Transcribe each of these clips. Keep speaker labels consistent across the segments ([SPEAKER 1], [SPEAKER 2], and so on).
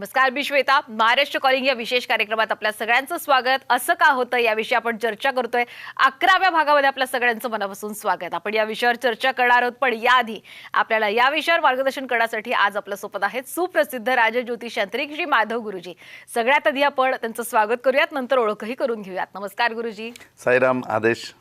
[SPEAKER 1] नमस्कार मी श्वेता. महाराष्ट्र कॉलिंग या विशेष कार्यक्रमात आपल्या सगळ्यांचं स्वागत. असं का होतं याविषयी आपण चर्चा करतोय. अकराव्या भागामध्ये आपल्या सगळ्यांचं मनापासून स्वागत. आपण या विषयावर चर्चा करणार आहोत पण याआधी आपल्याला या विषयावर मार्गदर्शन करण्यासाठी आज आपल्यासोबत आहेत सुप्रसिद्ध राजज्योतिष यांत्रिक श्री माधव गुरुजी. सगळ्यात आधी आपण त्यांचं स्वागत करूयात. नंतर ओळखही करून घेऊयात. नमस्कार गुरुजी.
[SPEAKER 2] साईराम आदेश.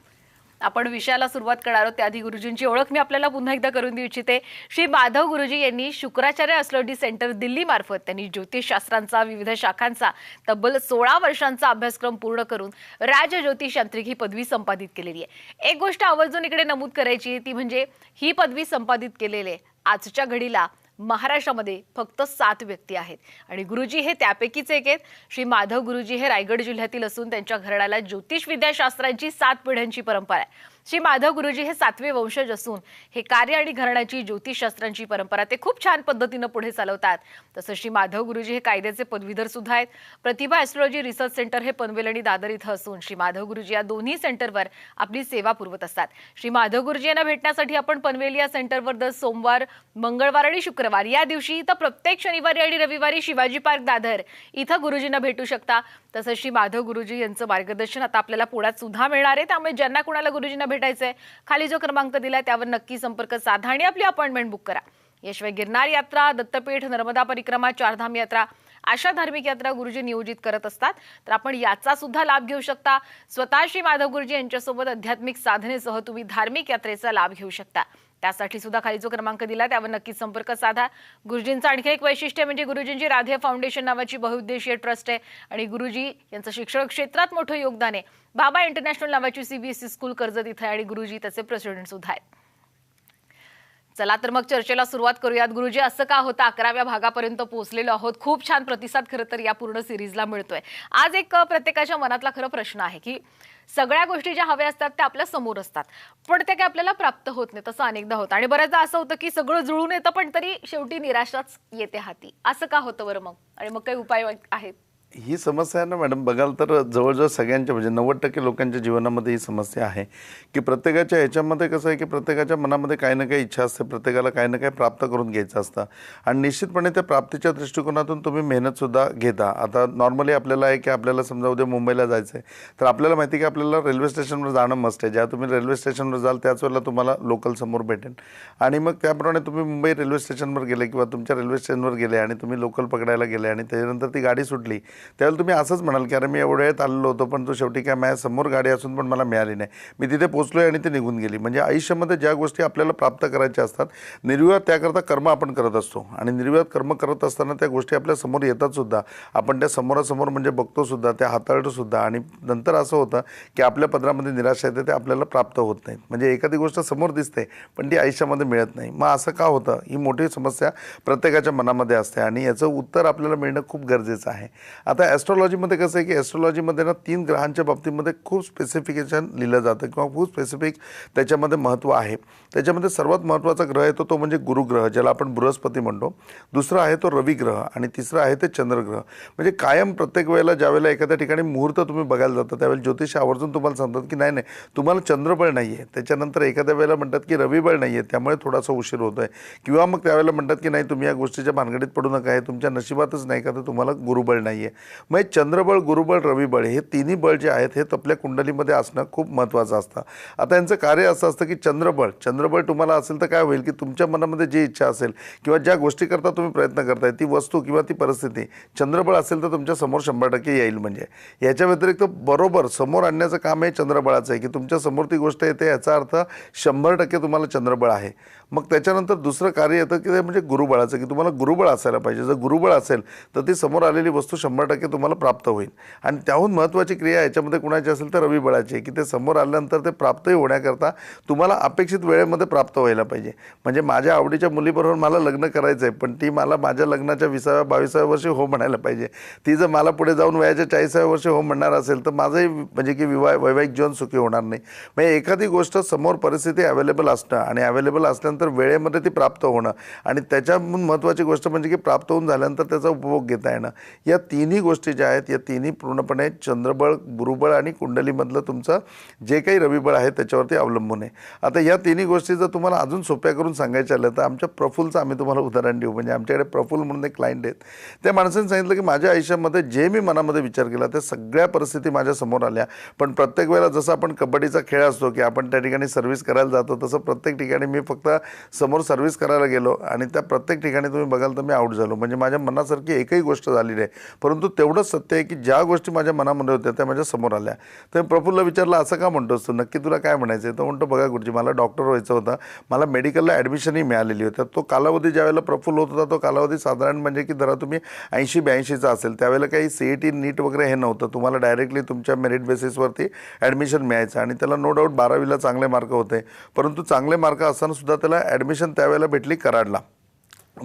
[SPEAKER 1] आपण विषयाला सुरुवात करणार आहोत. त्याआधी गुरुजींची ओळख मी आपल्याला पुन्हा एकदा करून देऊ इच्छिते. श्री माधव गुरुजी यांनी शुक्राचार्य अस्ट्रॉलॉजी सेंटर दिल्लीमार्फत त्यांनी ज्योतिषशास्त्रांचा विविध शाखांचा तब्बल सोळा वर्षांचा अभ्यासक्रम पूर्ण करून राज ज्योतिष यांत्रिक ही पदवी संपादित केलेली आहे. एक गोष्ट आवर्जून इकडे नमूद करायची आहे ती म्हणजे ही पदवी संपादित केलेले आजच्या घडीला महाराष्ट्रामध्ये फक्त सात व्यक्ती आहेत. आणि गुरुजी हे त्यापैकीच एक आहेत. श्री माधव गुरुजी हे रायगड जिल्ह्यातील असून त्यांच्या घराण्याला ज्योतिष विद्याशास्त्रांची सात पिढ्यांची परंपरा आहे. श्री माधव गुरुजी हे सातवे वंशज असून हे कार्य आणि घराण्याची ज्योतिषशास्त्रांची परंपरा ते खूप छान पद्धतीनं पुढे चालवतात. तसं श्री माधव गुरुजी हे कायद्याचे पदवीधर सुद्धा आहेत. प्रतिभा ॲस्ट्रॉलॉजी रिसर्च सेंटर हे पनवेल आणि दादर इथं असून श्री माधव गुरुजी या दोन्ही सेंटरवर आपली सेवा पुरवत असतात. श्री माधव गुरुजी यांना भेटण्यासाठी आपण पनवेल या सेंटरवर दर सोमवार मंगळवार आणि शुक्रवार या दिवशी तर प्रत्येक शनिवारी आणि रविवारी शिवाजी पार्क दादर इथं गुरुजींना भेटू शकता. तसंच श्री माधव गुरुजी यांचं मार्गदर्शन आता आपल्याला पुण्यात सुद्धा मिळणार आहे. त्यामुळे ज्यांना कुणाला गुरुजींना भेटायचं आहे खाली जो क्रमांक दिलाय त्यावर नक्की संपर्क साधा आणि आपली अपॉइंटमेंट बुक करा. याशिवाय गिरनार यात्रा दत्तपीठ नर्मदा परिक्रमा चारधाम यात्रा अशा धार्मिक यात्रा गुरुजी नियोजित करत असतात. तर आपण याचा सुद्धा लाभ घेऊ शकता. स्वतः श्री माधव गुरुजी यांच्यासोबत आध्यात्मिक साधनेसह तुम्ही धार्मिक यात्रेचा लाभ घेऊ शकता. त्यासाठी सुद्धा खाली जो क्रमांक दिला त्यावर नक्की संपर्क साधा. गुरुजींचं आणखी एक वैशिष्ट्य म्हणजे गुरुजींची राधे फाउंडेशन नावाची बहुउद्देशीय ट्रस्ट आहे आणि गुरुजी यांचं शिक्षण क्षेत्रात मोठं योगदान आहे. बाबा इंटरनॅशनल नावाची सीबीएसई स्कूल कर्जत तिथं आहे आणि गुरुजी त्याचे प्रेसिडेंट सुद्धा आहेत. चला तर मग चर्चेला सुरुवात करूयात. गुरुजी असं का होतं? अकराव्या भागापर्यंत पोहोचलेलो आहोत. खूप छान प्रतिसाद खरं तर या पूर्ण सिरीजला मिळतोय. आज एक प्रत्येकाच्या मनातला खरं प्रश्न आहे की सगळ्या गोष्टी ज्या हव्या असतात त्या आपल्यासमोर असतात. पण त्या काही आपल्याला प्राप्त होत नाही तसं अनेकदा होतं. आणि बऱ्याचदा असं होतं की सगळं जुळून येतं पण तरी शेवटी निराशाच येते हाती. असं का होतं बरं मग? आणि मग काही उपाय आहेत?
[SPEAKER 2] ही समस्या आहे ना मॅडम बघाल तर जवळजवळ सगळ्यांच्या म्हणजे नव्वद टक्के लोकांच्या जीवनामध्ये ही समस्या आहे. की प्रत्येकाच्या ह्याच्यामध्ये कसं आहे की प्रत्येकाच्या मनामध्ये काही ना काही इच्छा असते प्रत्येकाला काही ना काही प्राप्त करून घ्यायचं असतं. आणि निश्चितपणे त्या प्राप्तीच्या दृष्टिकोनातून तुम्ही मेहनतसुद्धा घेता. आता नॉर्मली आपल्याला आहे की आपल्याला समजा उद्या मुंबईला जायचं आहे तर आपल्याला माहिती की आपल्याला रेल्वे स्टेशनवर जाणं मस्त आहे. ज्या तुम्ही रेल्वे स्टेशनवर जाल त्याच वेळेला तुम्हाला लोकल समोर भेटेल. आणि मग त्याप्रमाणे तुम्ही मुंबई रेल्वे स्टेशनवर गेले किंवा तुमच्या रेल्वे स्टेशनवर गेले आणि तुम्ही लोकल पकडायला गेले आणि त्याच्यानंतर ती गाडी सुटली त्यावेळेला तुम्ही असंच म्हणाल की अरे मी एवढ्या वेळेत आलेलो होतो पण तो शेवटी काय माझ्यासमोर गाडी असून पण मला मिळाली नाही. मी तिथे पोचलो आणि ती निघून गेली. म्हणजे आयुष्यामध्ये ज्या गोष्टी आपल्याला प्राप्त करायच्या असतात निर्विवाद त्याकरता कर्म आपण करत असतो. आणि निर्विवाद कर्म करत असताना त्या गोष्टी आपल्यासमोर येतात सुद्धा. आपण त्या समोरासमोर म्हणजे बघतो सुद्धा त्या हाताळतो सुद्धा. आणि नंतर असं होतं की आपल्या पदरामध्ये निराशा येते ते आपल्याला प्राप्त होत नाहीत. म्हणजे एखादी गोष्ट समोर दिसते पण ती आयुष्यामध्ये मिळत नाही. मग असं का होतं? ही मोठी समस्या प्रत्येकाच्या मनामध्ये असते. आणि याचं उत्तर आपल्याला मिळणं खूप गरजेचं आहे. आता ॲस्ट्रॉलॉजीमध्ये कसं आहे की ॲस्ट्रॉलॉजीमध्ये ना तीन ग्रहांच्या बाबतीमध्ये खूप स्पेसिफिकेशन लिहिलं जातं किंवा खूप स्पेसिफिक त्याच्यामध्ये महत्त्व आहे. त्याच्यामध्ये सर्वात महत्त्वाचा ग्रह येतो तो म्हणजे गुरुग्रह ज्याला आपण बृहस्पती म्हणतो. दुसरा आहे तो रविग्रह आणि तिसरा आहे ते चंद्रग्रह. म्हणजे कायम प्रत्येक वेळेला ज्यावेळेला एखाद्या ठिकाणी मुहूर्त तुम्ही बघायला जाता त्यावेळेला ज्योतिष आवर्जून तुम्हाला सांगतात की नाही नाही तुम्हाला चंद्रबळ नाही आहे. त्याच्यानंतर एखाद्या वेळेला म्हणतात की रविबळ नाही आहे त्यामुळे थोडासा उशीर होतो आहे किंवा मग त्यावेळेला म्हणतात की नाही तुम्ही या गोष्टीच्या भानगडीत पडू नका हे तुमच्या नशिबातच नाही का तर तुम्हाला गुरुबळ नाही आहे. मग चंद्रबळ गुरुबळ रविबळ हे तिन्ही बळ जे आहेत हे आपल्या कुंडलीमध्ये असणं खूप महत्त्वाचं असतं. आता यांचं कार्य असं असतं की चंद्रबळ चंद्रबळ तुम्हाला असेल तर काय होईल की तुमच्या मनामध्ये जी इच्छा असेल किंवा ज्या गोष्टी करता तुम्ही प्रयत्न करताय ती वस्तू किंवा ती परिस्थिती चंद्रबळ असेल तर तुमच्यासमोर शंभर टक्के येईल म्हणजे. याच्या व्यतिरिक्त बरोबर समोर आणण्याचं काम हे चंद्रबळाचं आहे की तुमच्यासमोर ती गोष्ट येते याचा अर्थ शंभर टक्के तुम्हाला चंद्रबळ आहे. मग त्याच्यानंतर दुसरं कार्य येतं की ते म्हणजे गुरुबळाचं की तुम्हाला गुरुबळ असायला पाहिजे. जर गुरुबळ असेल तर ती समोर आलेली वस्तू शंभर टक्के तुम्हाला प्राप्त होईल. आणि त्याहून महत्त्वाची क्रिया याच्यामध्ये कुणाची असेल तर रविबळाची आहे की ते समोर आल्यानंतर ते प्राप्तही होण्याकरता तुम्हाला अपेक्षित वेळेमध्ये प्राप्त व्हायला पाहिजे. म्हणजे माझ्या आवडीच्या मुलीबरोबर मला लग्न करायचं आहे पण ती मला माझ्या लग्नाच्या विसाव्या बावीसाव्या वर्षी हो म्हणायला पाहिजे. ती जर मला पुढे जाऊन वयाच्या चाळीसाव्या वर्षी हो म्हणणार असेल तर माझंही म्हणजे की विवाह वैवाहिक जीवन सुखी होणार नाही. म्हणजे एखादी गोष्ट समोर परिस्थिती अवेलेबल असणं आणि अवेलेबल असल्यानंतर वेळेमध्ये ती प्राप्त होणं. आणि त्याच्याहून महत्त्वाची गोष्ट म्हणजे की प्राप्त होऊन झाल्यानंतर त्याचा उपभोग घेता येणं. या तिन्ही तिन्ही गोष्टी ज्या आहेत या तिन्ही पूर्णपणे चंद्रबळ गुरुबळ आणि कुंडलीमधलं तुमचं जे काही रविबळ आहे त्याच्यावरती अवलंबून आहे. आता या तिन्ही गोष्टी जर तुम्हाला अजून सोप्या करून सांगायच्या आल्या तर आमच्या प्रफुलचं आम्ही तुम्हाला उदाहरण देऊ. म्हणजे आमच्याकडे प्रफुल म्हणून एक क्लायंट आहेत. त्या माणसाने सांगितलं की माझ्या आयुष्यामध्ये जे मी मनामध्ये विचार केला त्या सगळ्या परिस्थिती माझ्यासमोर आल्या. पण प्रत्येक वेळेला जसं आपण कबड्डीचा खेळ असतो की आपण त्या ठिकाणी सर्व्हिस करायला जातो तसं प्रत्येक ठिकाणी मी फक्त समोर सर्व्हिस करायला गेलो आणि त्या प्रत्येक ठिकाणी तुम्ही बघाल तर मी आऊट झालो. म्हणजे माझ्या मनासारखी एकही गोष्ट झाली नाही. परंतु तेवढंच सत्य आहे की ज्या गोष्टी माझ्या मनामध्ये होत्या त्या माझ्यासमोर आल्या. तर प्रफुल्ल विचारलं असं का म्हणतोस तू? नक्की तुला काय म्हणायचं आहे तो म्हणतो बघा गुरुजी मला डॉक्टर व्हायचं होतं. मला मेडिकलला ॲडमिशनही मिळालेली होती. तो कालावधी ज्यावेळेला प्रफुल्ल होत होता तो कालावधी साधारण म्हणजे की जरा तुम्ही ऐंशी ब्याऐंशीचा असेल. त्यावेळेला काही सी ई टी नीट वगैरे हे नव्हतं. तुम्हाला डायरेक्टली तुमच्या मेरिट बेसिसवरती ॲडमिशन मिळायचं आणि त्याला नो डाऊट बारावीला चांगले मार्क होते. परंतु चांगले मार्क असताना सुद्धा त्याला ॲडमिशन त्यावेळेला भेटली कराडला.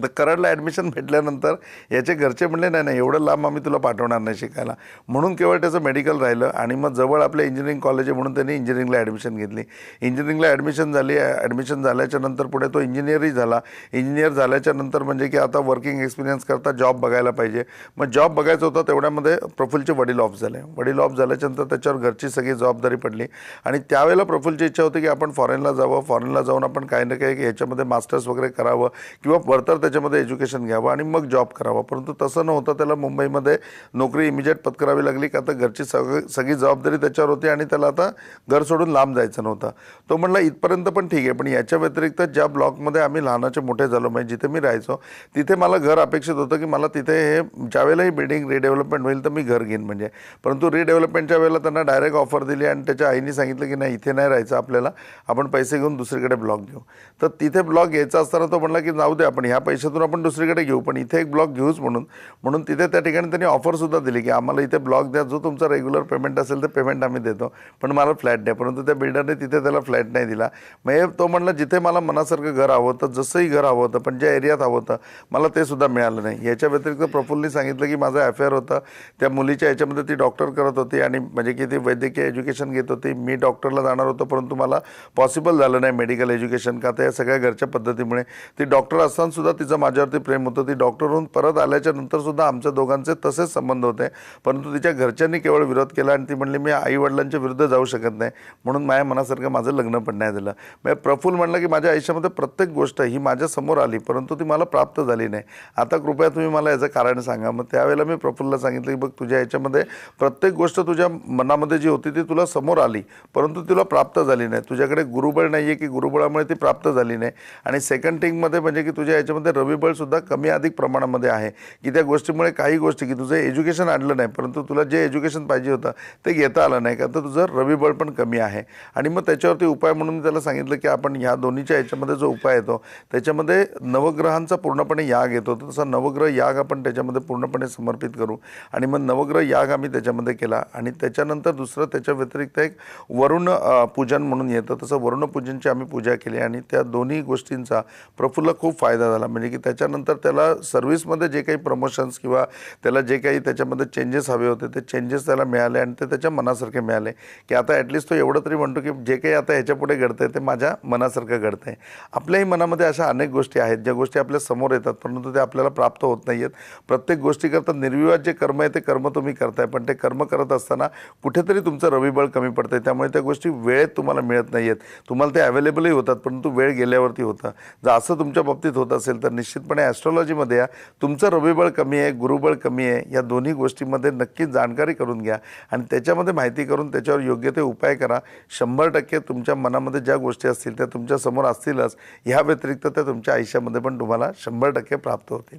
[SPEAKER 2] तर कराडला ॲडमिशन भेटल्यानंतर याचे घरचे म्हणले नाही नाही एवढं लांब आम्ही तुला पाठवणार नाही शिकायला. म्हणून केवळ त्याचं मेडिकल राहिलं आणि मग जवळ आपलं इंजिनिअरिंग कॉलेज आहे म्हणून त्यांनी इंजिनिअरिंगला ॲडमिशन घेतली. इंजिनिअरिंगला ॲडमिशन झाली ॲडमिशन झाल्याच्यानंतर पुढे तो इंजिनिअरही झाला. इंजिनियर झाल्याच्यानंतर म्हणजे की आता वर्किंग एक्सपिरियन्स करता जॉब बघायला पाहिजे. मग जॉब बघायचा होता तेवढ्यामध्ये प्रफुलचे वडील ऑफ झाले. वडील ऑफ झाल्याच्यानंतर त्याच्यावर घरची सगळी जबाबदारी पडली. आणि त्यावेळेला प्रफुलची इच्छा होती की आपण फॉरेनला जावं. फॉरेनला जाऊन आपण काही ना काही याच्यामध्ये मास्टर्स वगैरे करावं किंवा वरतर त्याच्यामध्ये एज्युकेशन घ्यावं आणि मग जॉब करावा. परंतु तसं नव्हतं. त्याला मुंबईमध्ये नोकरी इमिजिएट पत्करावी लागली का तर घरची सगळी सगळी जबाबदारी त्याच्यावर होती आणि त्याला आता घर सोडून लांब जायचं नव्हतं. तो म्हणला इथपर्यंत पण ठीक आहे पण याच्या व्यतिरिक्त ज्या ब्लॉकमध्ये आम्ही लहानाचे मोठे झालो म्हणजे जिथे मी राहायचो तिथे मला घर अपेक्षित होतं की मला तिथे हे ज्यावेळेलाही बिल्डिंग रिडेव्हलपमेंट होईल तर मी घर घेईन म्हणजे. परंतु रिडेव्हलपमेंटच्या वेळेला त्यांना डायरेक्ट ऑफर दिली आणि त्याच्या आईने सांगितलं की नाही इथे नाही राहायचं आपल्याला. आपण पैसे घेऊन दुसरीकडे ब्लॉक घेऊ तर तिथे ब्लॉक घ्यायचा असताना तो म्हणला की जाऊ दे आपण ह्या पैशातून आपण दुसरीकडे घेऊ पण इथे एक ब्लॉक घेऊच म्हणून. म्हणून तिथे त्या ठिकाणी त्यांनी ऑफरसुद्धा दिली की आम्हाला इथे ब्लॉक द्या जो तुमचा रेग्युलर पेमेंट असेल ते पेमेंट आम्ही देतो. पण मला फ्लॅट द्या परंतु त्या बिल्डरने तिथे त्याला फ्लॅट नाही दिला. मग हे तो म्हणला जिथे मला मनासारखं घर हवं होतं जसंही घर हवं होतं पण ज्या एरियात हवं होतं मला ते सुद्धा मिळालं नाही. याच्या व्यतिरिक्त प्रफुल्लने सांगितलं की माझं अफेअर होतं. त्या मुलीच्या याच्यामध्ये ती डॉक्टर करत होती आणि म्हणजे की ती वैद्यकीय एज्युकेशन घेत होती. मी डॉक्टरला जाणार होतो परंतु मला पॉसिबल झालं नाही मेडिकल एज्युकेशन का? तर या सगळ्या घरच्या पद्धतीमुळे ती डॉक्टर असताना सुद्धा तिचं माझ्यावरती प्रेम होतं ती डॉक्टर होऊन परत आल्याच्यानंतर सुद्धा आमच्या दोघांचे तसेच संबंध होते. परंतु तिच्या घरच्यांनी केवळ विरोध केला आणि ती म्हणली मी आई वडिलांच्या विरुद्ध जाऊ शकत नाही. म्हणून माझ्या मनासारखं माझं लग्न पण नाही झालं. म्हणजे प्रफुल्ल म्हणलं की माझ्या आयुष्यामध्ये प्रत्येक गोष्ट ही माझ्यासमोर आली परंतु ती मला प्राप्त झाली नाही. आता कृपया तुम्ही मला याचं कारण सांगा. मग त्यावेळेला मी प्रफुल्लला सांगितलं की बघ तुझ्या याच्यामध्ये प्रत्येक गोष्ट तुझ्या मनामध्ये जी होती ती तुला समोर आली परंतु तुला प्राप्त झाली नाही. तुझ्याकडे गुरुबळ नाही आहे की गुरुबळामुळे ती प्राप्त झाली नाही. आणि सेकंड थिंगमध्ये म्हणजे की तुझ्या याच्यामध्ये रविबळसुद्धा कमी अधिक प्रमाणामध्ये आहे. की त्या गोष्टीमुळे काही गोष्टी की तुझं एज्युकेशन आणलं नाही परंतु तुला जे एज्युकेशन पाहिजे होतं ते घेता आलं नाही का तर तुझं रविबळ पण कमी आहे. आणि मग त्याच्यावरती उपाय म्हणून मी त्याला सांगितलं की आपण ह्या दोन्हीच्या याच्यामध्ये जो उपाय येतो त्याच्यामध्ये नवग्रहांचा पूर्णपणे याग येतो. तर तसा नवग्रह याग आपण त्याच्यामध्ये पूर्णपणे समर्पित करू. आणि मग नवग्रह याग आम्ही त्याच्यामध्ये केला. आणि त्याच्यानंतर दुसरं त्याच्या व्यतिरिक्त एक वरुण पूजन म्हणून येतं. तसं वरुण पूजनची आम्ही पूजा केली. आणि त्या दोन्ही गोष्टींचा प्रफुल्ल खूप फायदा झाला. म्हणजे की त्याच्यानंतर त्याला सर्व्हिसमध्ये जे काही प्रमोशन्स किंवा त्याला जे काही त्याच्यामध्ये चेंजेस हवे होते ते चेंजेस त्याला मिळाले आणि ते त्याच्या मनासारखे मिळाले. की आता ॲटलिस्ट तो एवढं तरी म्हणतो की जे काही आता ह्याच्यापुढे घडतं आहे ते माझ्या मनासारखं घडतं आहे आपल्याही मनामध्ये अशा अनेक गोष्टी आहेत ज्या गोष्टी आपल्यासमोर येतात परंतु ते आपल्याला प्राप्त होत नाही आहेत प्रत्येक गोष्टीकरता निर्विवाद जे कर्म आहे ते कर्म तुम्ही करताय पण ते कर्म करत असताना कुठेतरी तुमचं रविबळ कमी पडतं आहे त्यामुळे त्या गोष्टी वेळेत तुम्हाला मिळत नाही आहेत तुम्हाला ते अवेलेबलही होतात परंतु वेळ गेल्यावरती होतं. जर असं तुमच्या बाबतीत होत असेल तर निश्चितपणे ॲस्ट्रॉलॉजीमध्ये या. तुमचं रविबळ कमी आहे गुरुबळ कमी आहे या दोन्ही गोष्टीमध्ये नक्कीच जाणकारी करून घ्या. आणि त्याच्यामध्ये माहिती करून त्याच्यावर योग्य ते उपाय करा. शंभर टक्के तुमच्या मनामध्ये ज्या गोष्टी असतील त्या तुमच्यासमोर असतीलच. ह्या व्यतिरिक्त त्या तुमच्या आयुष्यामध्ये पण तुम्हाला शंभर टक्के प्राप्त होतील.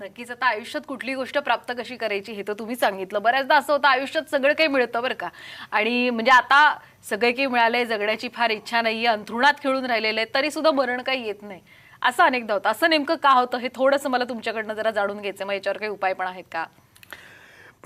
[SPEAKER 1] नक्कीच. आता आयुष्यात कुठली गोष्ट प्राप्त कशी करायची हे तर तुम्ही सांगितलं. बऱ्याचदा असं होतं आयुष्यात सगळं काही मिळतं बरं का. आणि म्हणजे आता सगळे काही मिळालंय जगण्याची फार इच्छा नाहीये अंथरुणात खेळून राहिलेलं आहे तरी सुद्धा मरण काही येत नाही. असं अनेकदा होतं. असं नेमकं का होतं हे थोडंसं मला तुमच्याकडनं जरा जाणून घ्यायचं मग याच्यावर काही उपाय पण आहेत का?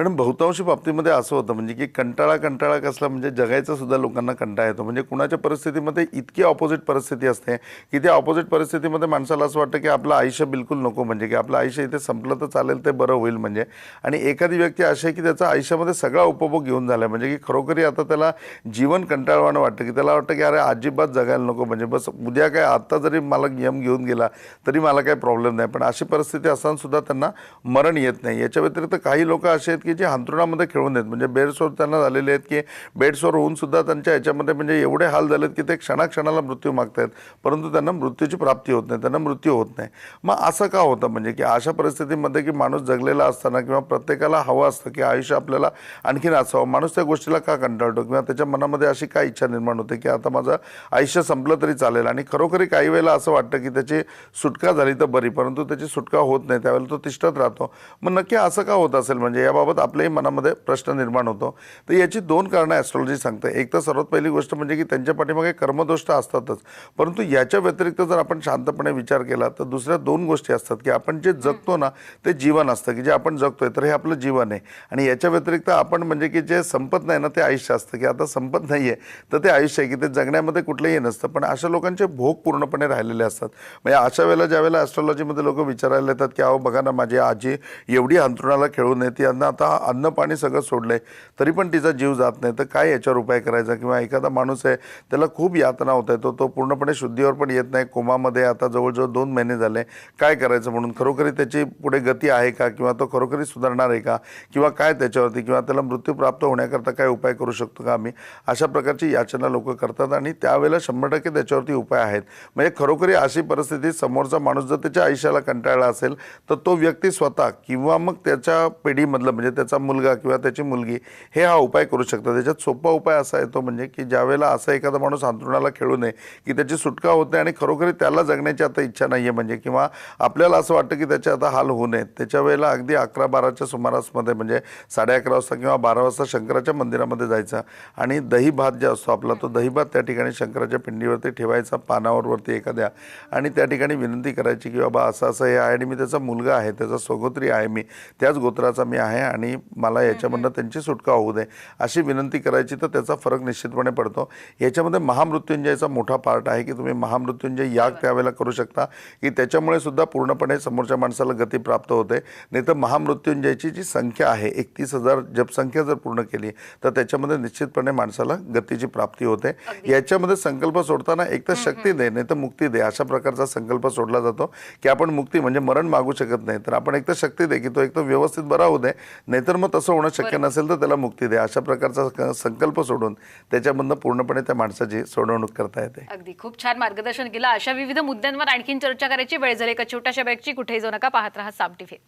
[SPEAKER 2] कारण बहुतांशी बाबतीमध्ये असं होतं म्हणजे की कंटाळा कंटाळा कसला म्हणजे जगायचा सुद्धा लोकांना कंटाळा येतो. म्हणजे कुणाच्या परिस्थितीमध्ये इतकी ऑपोजिट परिस्थिती असते की त्या ऑपोजिट परिस्थितीमध्ये माणसाला असं वाटतं की आपलं आयुष्य बिलकुल नको म्हणजे की आपलं आयुष्य इथे संपलं तर चालेल ते बरं होईल म्हणजे. आणि एखादी व्यक्ती अशी आहे की त्याचा आयुष्यामध्ये सगळा उपभोग घेऊन झाला आहे म्हणजे की खरोखरी आता त्याला जीवन कंटाळवाणं वाटतं की त्याला वाटतं की अरे अजिबात जगायला नको म्हणजे बस उद्या काय आत्ता जरी मला नियम घेऊन गेला तरी मला काही प्रॉब्लेम नाही. पण अशी परिस्थिती असताना सुद्धा त्यांना मरण येत नाही. याच्या व्यतिरिक्त काही लोक असे आहेत की की जे हांतरुणामध्ये खेळून आहेत म्हणजे बेडसोर त्यांना झालेले आहेत की बेडसोर होऊन सुद्धा त्यांच्या याच्यामध्ये म्हणजे एवढे हाल झालेत की ते क्षणाक्षणाला मृत्यू मागतायत. परंतु त्यांना मृत्यूची प्राप्ती होत नाही त्यांना मृत्यू होत नाही. मग असं का होतं? म्हणजे की अशा परिस्थितीमध्ये की माणूस जगलेला असताना किंवा प्रत्येकाला हवं असतं की आयुष्य आपल्याला आणखीन असावं माणूस त्या गोष्टीला का कंटाळतो? किंवा त्याच्या मनामध्ये अशी काय इच्छा निर्माण होते की आता माझं आयुष्य संपलं तरी चालेल आणि खरोखरी काही वेळेला असं वाटतं की त्याची सुटका झाली तर बरी परंतु त्याची सुटका होत नाही. त्यावेळेला तो तिष्ठत राहतो. मग नक्की असं का होत असेल? म्हणजे याबाबत आपल्याही मनामध्ये प्रश्न निर्माण होतो. तर याची दोन कारणं ॲस्ट्रॉलॉजी सांगते. एक तर सर्वात पहिली गोष्ट म्हणजे की त्यांच्या पाठीमागे कर्मदोष असतातच. परंतु याच्या व्यतिरिक्त जर आपण शांतपणे विचार केला तर दुसऱ्या दोन गोष्टी असतात की आपण जे जगतो ना ते जीवन असतं की जे आपण जगतोय तर हे आपलं जीवन आहे. आणि याच्या व्यतिरिक्त आपण म्हणजे की जे संपत नाही ना ते आयुष्य असतं की आता संपत नाही आहे तर ते आयुष्य आहे की ते जगण्यामध्ये कुठलंही नसतं. पण अशा लोकांचे भोग पूर्णपणे राहिलेले असतात. म्हणजे अशा वेळेला ज्यावेळेला ॲस्ट्रॉलॉजीमध्ये लोक विचारायला येतात की अहो बघा ना माझी आजी एवढी अंथरुणाला खेळून आहे ती अन्न आता अन्न पाणी सगळं आहे तरी पण तिचा जीव जात नाही. तर काय याच्यावर उपाय करायचा? किंवा एखादा माणूस आहे त्याला खूप यातना होत आहे तो तो पूर्णपणे शुद्धीवर पण येत नाही कोमामध्ये आता जवळजवळ दोन महिने झाले. काय करायचं म्हणून? खरोखरी त्याची पुढे गती आहे का? किंवा तो खरोखरी सुधारणार आहे का? किंवा काय त्याच्यावरती? किंवा त्याला मृत्यू प्राप्त होण्याकरता काय उपाय करू शकतो का आम्ही? अशा प्रकारची याचना लोक करतात आणि त्यावेळेला शंभर टक्के त्याच्यावरती उपाय आहेत. म्हणजे खरोखरी अशी परिस्थिती समोरचा माणूस जर त्याच्या आयुष्याला कंटाळला असेल तर तो व्यक्ती स्वतः किंवा मग त्याच्या पिढीमधलं म्हणजे म्हणजे त्याचा मुलगा किंवा त्याची मुलगी हे हा उपाय करू शकतात. त्याच्यात सोपा उपाय असा येतो म्हणजे की ज्यावेळेला असा एखादा माणूस अंतरुणाला खेळू नये की त्याची सुटका होत नाही आणि खरोखरी त्याला जगण्याची आता इच्छा नाही आहे म्हणजे किंवा आपल्याला असं वाटतं की त्याचे आता हाल होऊ नयेत. त्याच्या वेळेला अगदी अकरा बाराच्या सुमारासमध्ये म्हणजे साडे अकरा वाजता किंवा बारा वाजता शंकराच्या मंदिरामध्ये जायचं आणि दही भात जे असतो आपला तो दही भात त्या ठिकाणी शंकराच्या पिंडीवरती ठेवायचा पानावरवरती एखाद्या आणि त्या ठिकाणी विनंती करायची की बाबा असं असं हे आहे आणि मी त्याचा मुलगा आहे त्याचा सोगोत्री आहे मी त्याच गोत्राचा मी आहे आणि मला याच्यामधनं त्यांची सुटका होऊ दे अशी विनंती करायची तर त्याचा फरक निश्चितपणे पडतो. याच्यामध्ये महामृत्युंजयचा मोठा पार्ट आहे की तुम्ही महामृत्युंजय याग त्यावेळेला करू शकता की त्याच्यामुळे सुद्धा पूर्णपणे समोरच्या माणसाला गती प्राप्त होते. नाही तर महामृत्युंजयची जी संख्या आहे एकतीस हजार जपसंख्या जर पूर्ण केली तर त्याच्यामध्ये निश्चितपणे माणसाला गतीची प्राप्ती होते. याच्यामध्ये संकल्प सोडताना एक तर शक्ती दे नाही तर मुक्ती दे अशा प्रकारचा संकल्प सोडला जातो की आपण मुक्ती म्हणजे मरण मागू शकत नाही. तर आपण एक तर शक्ती दे की तो एक तर व्यवस्थित बरा होऊ दे नाहीतर मग तसं होणं शक्य नसेल तर त्याला मुक्ती दे अशा प्रकारचा संकल्प सोडून त्याच्यामधनं पूर्णपणे त्या माणसाची सोडवणूक करता येते.
[SPEAKER 1] अगदी. खूप छान मार्गदर्शन केलं. अशा विविध मुद्द्यांवर आणखीन चर्चा करायची वेळ झाली. एका छोट्याशा बॅगची कुठेही जाऊ नका. पाहत राहा साम टीव्ही.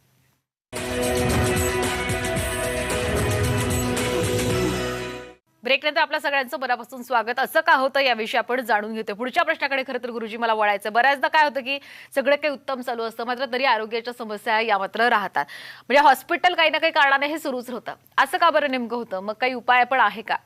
[SPEAKER 1] ब्रेकनंतर आपल्या सगळ्यांचं मनापासून स्वागत. असं का होतं याविषयी आपण जाणून घेतो पुढच्या प्रश्नाकडे खरं तर गुरुजी मला वळायचं. बऱ्याचदा काय होतं की सगळं काही उत्तम चालू असतं मात्र तरी आरोग्याच्या समस्या या मात्र राहतात. म्हणजे हॉस्पिटल काही ना काही कारणाने हे सुरूच होतं. असं का बरं नेमकं होतं? मग काही उपाय पण आहे का?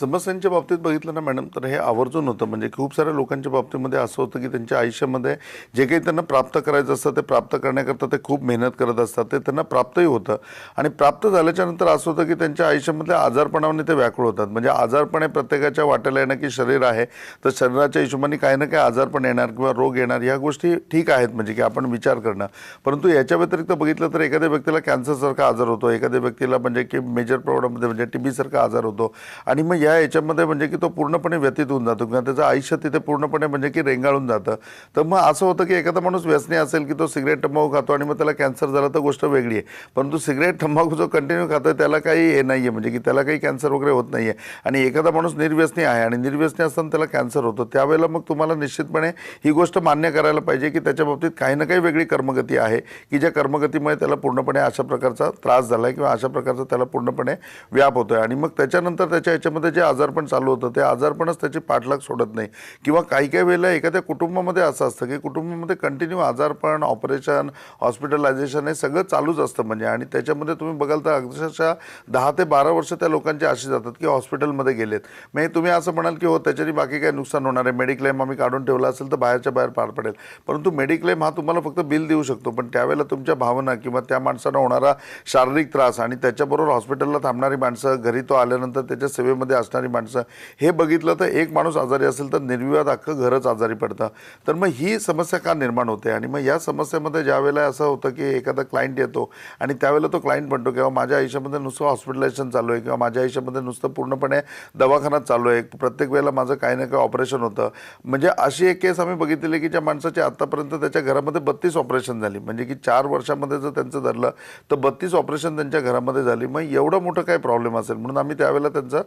[SPEAKER 2] समस्यांच्या बाबतीत बघितलं ना मॅडम तर हे आवर्जून होतं. म्हणजे खूप साऱ्या लोकांच्या बाबतीमध्ये असं होतं की त्यांच्या आयुष्यामध्ये जे काही त्यांना प्राप्त करायचं असतं ते प्राप्त करण्याकरता ते खूप मेहनत करत असतात. ते त्यांना प्राप्तही होतं. आणि प्राप्त झाल्याच्यानंतर असं होतं की त्यांच्या आयुष्यामधल्या आजारपणाने ते व्याकुळ होतात. म्हणजे आजारपणे प्रत्येकाच्या वाटेला येणं की शरीर आहे तर शरीराच्या हिशोबाने काही ना काही आजारपण येणार किंवा रोग येणार ह्या गोष्टी ठीक आहेत. म्हणजे की आपण विचार करणं. परंतु याच्या व्यतिरिक्त बघितलं तर एखाद्या व्यक्तीला कॅन्सरसारखा आजार होतो. एखाद्या व्यक्तीला म्हणजे की मेजर प्रॉब्लेममध्ये म्हणजे टी बीसारखा आजार होतो. आणि मग या याच्यामध्ये म्हणजे की तो पूर्णपणे व्यतीत होऊन जातो किंवा त्याचं आयुष्य तिथे पूर्णपणे म्हणजे की रेंगाळून जातं. तर मग असं होतं की एखादा माणूस व्यसनी असेल की तो सिगरेट तंबाखू खातो आणि मग त्याला कॅन्सर झाला तर गोष्ट वेगळी आहे. परंतु सिगरेट तंबाखू जो कंटिन्यू खातो त्याला काही हे नाही आहे म्हणजे की त्याला काही कॅन्सर वगैरे होत नाही आहे आणि एखादा माणूस निर्व्यसनी आहे आणि निर्व्यसनी असताना त्याला कॅन्सर होतो. त्यावेळेला मग तुम्हाला निश्चितपणे ही गोष्ट मान्य करायला पाहिजे की त्याच्या बाबतीत काही ना काही वेगळी कर्मगती आहे की ज्या कर्मगतीमुळे त्याला पूर्णपणे अशा प्रकारचा त्रास झाला आहे किंवा अशा प्रकारचा त्याला पूर्णपणे व्याप होतो आहे आणि मग त्याच्यानंतर त्याच्या याच्यामध्ये जे आजारपण चालू होतं ते आजारपणच त्याची पाठलाग सोडत नाही. किंवा काही काही वेळेला एखाद्या कुटुंबामध्ये असं असतं की कुटुंबामध्ये कंटिन्यू आजारपण ऑपरेशन हॉस्पिटलायझेशन हे सगळं चालूच असतं म्हणजे. आणि त्याच्यामध्ये तुम्ही बघाल तर अक्षरशः दहा ते बारा वर्ष त्या लोकांची अशी जातात की हॉस्पिटलमध्ये गेलेत. म्हणजे तुम्ही असं म्हणाल की हो त्याच्याने बाकी काही नुकसान होणार आहे. मेडिक्लेम आम्ही काढून ठेवला असेल तर बाहेरच्या बाहेर पार पडेल. परंतु मेडिक्लेम हा तुम्हाला फक्त बिल देऊ शकतो. पण त्यावेळेला तुमच्या भावना किंवा त्या माणसानं होणारा शारीरिक त्रास आणि त्याच्याबरोबर हॉस्पिटलला थांबणारी माणसं घरी तो आल्यानंतर त्याच्या सेवेमध्ये असणारी माणसं हे बघितलं तर एक माणूस आजारी असेल तर निर्विवाद अख्खं घरच आजारी पडतं. तर मग ही समस्या का निर्माण होते? आणि मग या समस्येमध्ये ज्या वेळेला असं होतं की एखादा क्लायंट येतो आणि त्यावेळेला तो क्लायंट म्हणतो किंवा माझ्या आयुष्यामध्ये नुसतं हॉस्पिटलायझेशन चालू आहे किंवा माझ्या आयुष्यामध्ये नुसतं पूर्णपणे दवाखानात चालू आहे. प्रत्येक वेळेला माझं काही ना काही ऑपरेशन होतं. म्हणजे अशी एक केस आम्ही बघितलेली की ज्या माणसाची आतापर्यंत त्याच्या घरामध्ये बत्तीस ऑपरेशन झाली. म्हणजे की चार वर्षामध्ये जर त्यांचं धरलं तर बत्तीस ऑपरेशन त्यांच्या घरामध्ये झाली. मग एवढं मोठं काय प्रॉब्लेम असेल? म्हणून आम्ही त्यावेळेला त्यांचं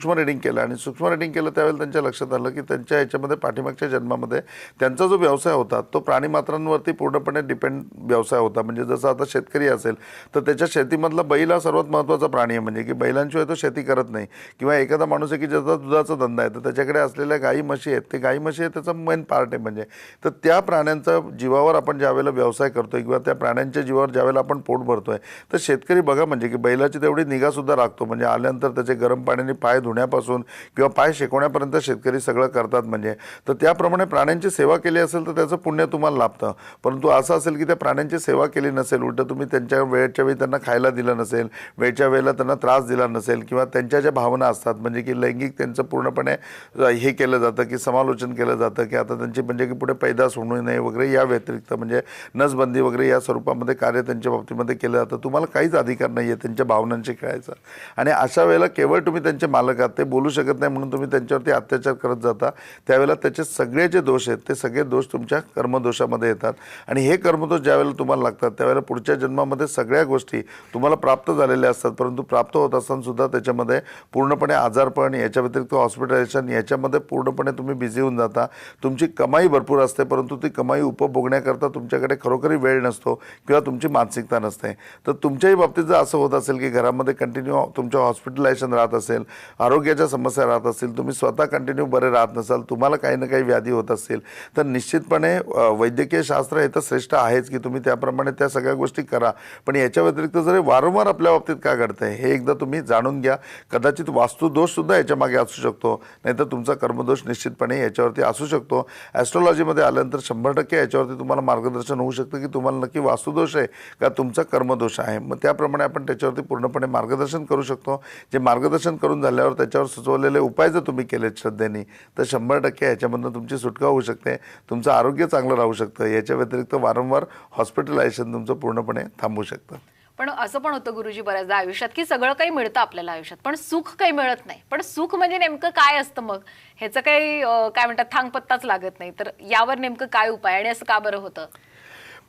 [SPEAKER 2] सूक्ष्म रीडिंग केलं आणि सूक्ष्म रीडिंग केलं त्यावेळेला त्यांच्या लक्षात आलं की त्यांच्या याच्यामध्ये पाठीमागच्या जन्मामध्ये त्यांचा जो व्यवसाय होता तो प्राणीमात्रांवरती पूर्णपणे डिपेंड व्यवसाय होता. म्हणजे जसं आता शेतकरी असेल तर त्याच्या शेतीमधला बैल हा सर्वात महत्त्वाचा प्राणी आहे. म्हणजे की बैलांशिवाय तो शेती करत नाही. किंवा एखादा माणूस आहे की ज्याचा दुधाचा धंदा आहे तर त्याच्याकडे असलेल्या गाई म्हशी आहेत ते गाई म्हशी आहे त्याचा मेन पार्ट आहे. म्हणजे तर त्या प्राण्यांचा जीवावर आपण ज्यावेळेला व्यवसाय करतोय किंवा त्या प्राण्यांच्या जीवावर ज्यावेळेला आपण पोट भरतो आहे तर शेतकरी बघा म्हणजे की बैलाची तेवढी निगासुद्धा राखतो. म्हणजे आल्यानंतर त्याचे गरम पाण्याने पाय धुण्यापासून किंवा पाय शेकवण्यापर्यंत शेतकरी सगळं करतात म्हणजे. तर त्याप्रमाणे प्राण्यांची सेवा केली असेल तर त्याचं पुण्य तुम्हाला लाभतं. परंतु असं असेल की त्या प्राण्यांची सेवा केली नसेल उलटं तुम्ही त्यांच्या वेळच्या वेळी त्यांना खायला दिलं नसेल वेळच्या वेळेला त्यांना त्रास दिला नसेल किंवा त्यांच्या ज्या भावना असतात म्हणजे की लैंगिक त्यांचं पूर्णपणे हे केलं जातं की समालोचन केलं जातं की आता त्यांची म्हणजे की पुढे पैदास होऊ नये वगैरे या व्यतिरिक्त म्हणजे नसबंदी वगैरे या स्वरूपामध्ये कार्य त्यांच्या बाबतीमध्ये केलं जातं. तुम्हाला काहीच अधिकार नाही आहे त्यांच्या भावनांशी खेळायचा. आणि अशा वेळेला केवळ तुम्ही त्यांचे मालक का ते बोलू शकत नाही म्हणून तुम्ही त्यांच्यावरती अत्याचार करत जाता. त्यावेळेला त्याचे सगळे जे दोष आहेत ते सगळे दोष तुमच्या कर्मदोषामध्ये येतात. आणि हे कर्मदोष ज्यावेळेला तुम्हाला लागतात त्यावेळेला पुढच्या जन्मामध्ये सगळ्या गोष्टी तुम्हाला प्राप्त झालेल्या असतात परंतु प्राप्त होत असतानासुद्धा त्याच्यामध्ये पूर्णपणे आजारपण याच्या व्यतिरिक्त हॉस्पिटलायझेशन याच्यामध्ये पूर्णपणे तुम्ही बिझी होऊन जाता. तुमची कमाई भरपूर असते परंतु ती कमाई उपभोगण्याकरता तुमच्याकडे खरोखरी वेळ नसतो किंवा तुमची मानसिकता नसते. तर तुमच्याही बाबतीत जर असं होत असेल की घरामध्ये कंटिन्यू तुमच्या हॉस्पिटलायझेशन राहत असेल आरोग्याच्या समस्या राहत असतील तुम्ही स्वतः कंटिन्यू बरे राहत नसाल तुम्हाला काही ना काही व्याधी होत असतील तर निश्चितपणे वैद्यकीय शास्त्र हे तर श्रेष्ठ आहेच की तुम्ही त्याप्रमाणे त्या सगळ्या गोष्टी करा. पण याच्या व्यतिरिक्त जर वारंवार आपल्या बाबतीत का आहे हे एकदा तुम्ही जाणून घ्या. कदाचित वास्तुदोषसुद्धा याच्यामागे याच्या मागे असू शकतो नाहीतर तुमचा कर्मदोष निश्चितपणे याच्यावरती असू शकतो. ॲस्ट्रॉलॉजीमध्ये आल्यानंतर शंभर टक्के याच्यावरती तुम्हाला मार्गदर्शन होऊ शकतं की तुम्हाला नक्की वास्तुदोष आहे का तुमचा कर्मदोष आहे. मग त्याप्रमाणे आपण त्याच्यावरती पूर्णपणे मार्गदर्शन करू शकतो. जे मार्गदर्शन करून झाल्यावर त्याच्यावर सुचवलेले उपाय जर तुम्ही केलेत श्रद्धेने तर शंभर टक्के याच्यामधनं तुमची सुटका होऊ शकते. तुमचं आरोग्य चांगलं राहू शकतं. याच्या व्यतिरिक्त वारंवार हॉस्पिटलायझेशन तुमचं पूर्णपणे थांबू शकतं.
[SPEAKER 1] पण असं पण होतं गुरुजी बऱ्याचदा आयुष्यात की सगळं काही मिळतं आपल्याला आयुष्यात पण सुख काही मिळत नाही. पण सुख म्हणजे नेमकं काय असतं मग? ह्याचं काही काय म्हणतात थांगपत्ताच लागत नाही. तर यावर नेमकं काय उपाय आणि असं का बरं होतं?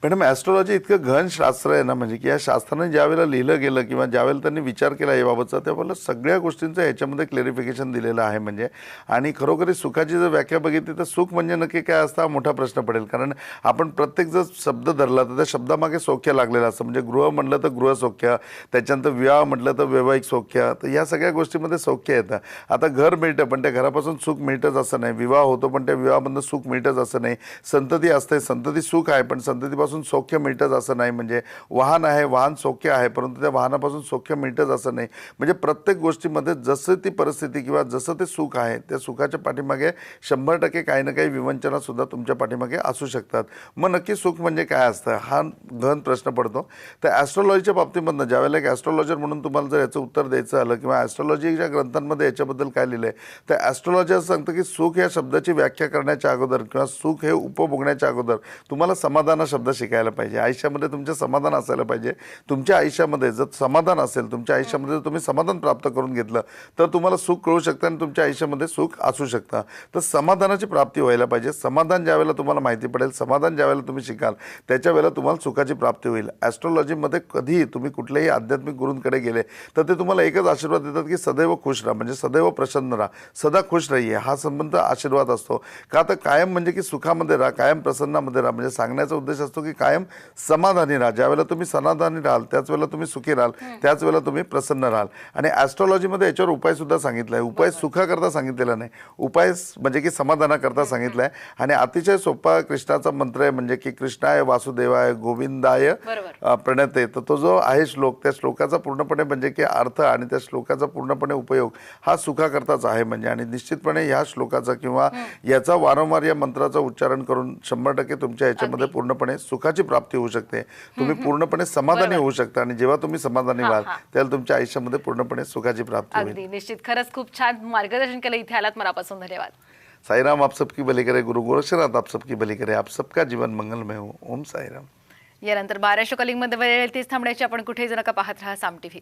[SPEAKER 2] मॅडम ॲस्ट्रॉलॉजी इतकं घन शास्त्र आहे ना म्हणजे की या शास्त्राने ज्यावेळेला लिहिलं गेलं किंवा ज्यावेळेला त्यांनी विचार केला याबाबतचा त्यावेळेला सगळ्या गोष्टींचं याच्यामध्ये क्लेरिफिकेशन दिलेलं आहे म्हणजे. आणि खरोखरी सुखाची जर व्याख्या बघितली तर सुख म्हणजे नक्की काय असता मोठा प्रश्न पडेल. कारण आपण प्रत्येक जर शब्द धरला तर त्या शब्दामागे सौख्य लागलेलं असतं. म्हणजे गृह म्हटलं तर गृहसौख्य त्याच्यानंतर विवाह म्हटलं तर वैवाहिक सौख्य तर या सगळ्या गोष्टीमध्ये सौख्य येतं. आता घर मिळतं पण त्या घरापासून सुख मिळतच असं नाही. विवाह होतो पण त्या विवाहामधनं सुख मिळतच असं नाही. संतती असते संतती सुख आहे पण संततीपासून सौख्य मिळतंच असं नाही. म्हणजे वाहन आहे वाहन सौख्य आहे परंतु त्या वाहनापासून सौख्य मिळतंच असं नाही. म्हणजे प्रत्येक गोष्टीमध्ये जसं ती परिस्थिती किंवा जसं ते सुख आहे त्या सुखाच्या पाठीमागे शंभर टक्के काही ना काही विवंचनासुद्धा तुमच्या पाठीमागे असू शकतात. मग नक्की सुख म्हणजे काय असतं? हा गहन प्रश्न पडतो. तर ॲस्ट्रॉलॉजीच्या बाबतीमधनं ज्यावेळेला एक ॲस्ट्रॉलॉजर म्हणून तुम्हाला जर याचं उत्तर द्यायचं आलं किंवा ॲस्ट्रॉलॉजीच्या ग्रंथांमध्ये याच्याबद्दल काय लिहिलं आहे तर ॲस्ट्रॉलॉजर सांगतं की सुख या शब्दाची व्याख्या करण्याच्या अगोदर किंवा सुख हे उपभोगण्याच्या अगोदर तुम्हाला समाधान हा शब्द शिकायला पाहिजे. आयुष्यामध्ये तुमचे समाधान असायला पाहिजे. तुमच्या आयुष्यामध्ये जर समाधान असेल तुमच्या आयुष्यामध्ये जर तुम्ही समाधान प्राप्त करून घेतलं तर तुम्हाला सुख कळू शकतं आणि तुमच्या आयुष्यामध्ये सुख असू शकतं. तर समाधानाची प्राप्ती व्हायला पाहिजे. समाधान ज्या वेळेला तुम्हाला माहिती पडेल समाधान ज्या वेळेला तुम्ही शिकाल त्याच्या वेळेला तुम्हाला सुखाची प्राप्ती होईल. ॲस्ट्रॉलॉजीमध्ये कधीही तुम्ही कुठल्याही आध्यात्मिक गुरूंकडे गेले तर ते तुम्हाला एकच आशीर्वाद देतात की सदैव खुश राहा म्हणजे सदैव प्रसन्न राहा. सदा खुश राहिये. हा संबंध आशीर्वाद असतो. का तर कायम म्हणजे की सुखामध्ये राहा कायम प्रसन्नामध्ये राहा. म्हणजे सांगण्याचा उद्देश असतो की कायम समाधानी राहा ज्यावेळेला तुम्ही समाधानी राहाल त्याच वेळेला तुम्ही सुखी राहाल त्याच वेळेला तुम्ही प्रसन्न राहाल. आणि ॲस्ट्रॉलॉजीमध्ये याच्यावर उपाय सुद्धा सांगितला आहे उपाय सुखाकरता सांगितलेला नाही. उपाय म्हणजे की समाधानाकरता सांगितला आहे आणि अतिशय सोपा कृष्णाचा मंत्र आहे म्हणजे की कृष्णाय वासुदेवाय गोविंदाय प्रणते. तर तो जो आहे श्लोक त्या श्लोकाचा पूर्णपणे म्हणजे की अर्थ आणि त्या श्लोकाचा पूर्णपणे उपयोग हा सुखाकरताच आहे म्हणजे. आणि निश्चितपणे ह्या श्लोकाचा किंवा याचा वारंवार या मंत्राचं उच्चारण करून शंभर टक्के तुमच्या ह्याच्यामध्ये पूर्णपणे सुख सुखाची प्राप्ती होऊ शकते. तुम्ही पूर्णपणे समाधानी होऊ शकता आणि जेव्हा तुम्ही समाधानी व्हाल. त्याला तुमच्या आयुष्यामध्ये पूर्णपणे सुखाची प्राप्ती होईल.
[SPEAKER 1] निश्चित. खरंच खूप छान मार्गदर्शन केलं इथे आलात मनापासून. धन्यवाद.
[SPEAKER 2] साईराम आप सबकी भली करे. गुरु गोरक्षनाथ आप सबकी भली करे. आप सबका जीवन मंगलमय हो. ओम साईराम.
[SPEAKER 1] यानंतर बाराशे कॉलिंगमध्ये वेळ तीच थांबण्याची आपण कुठेही जर नका. पाहत राहा साम टीव्ही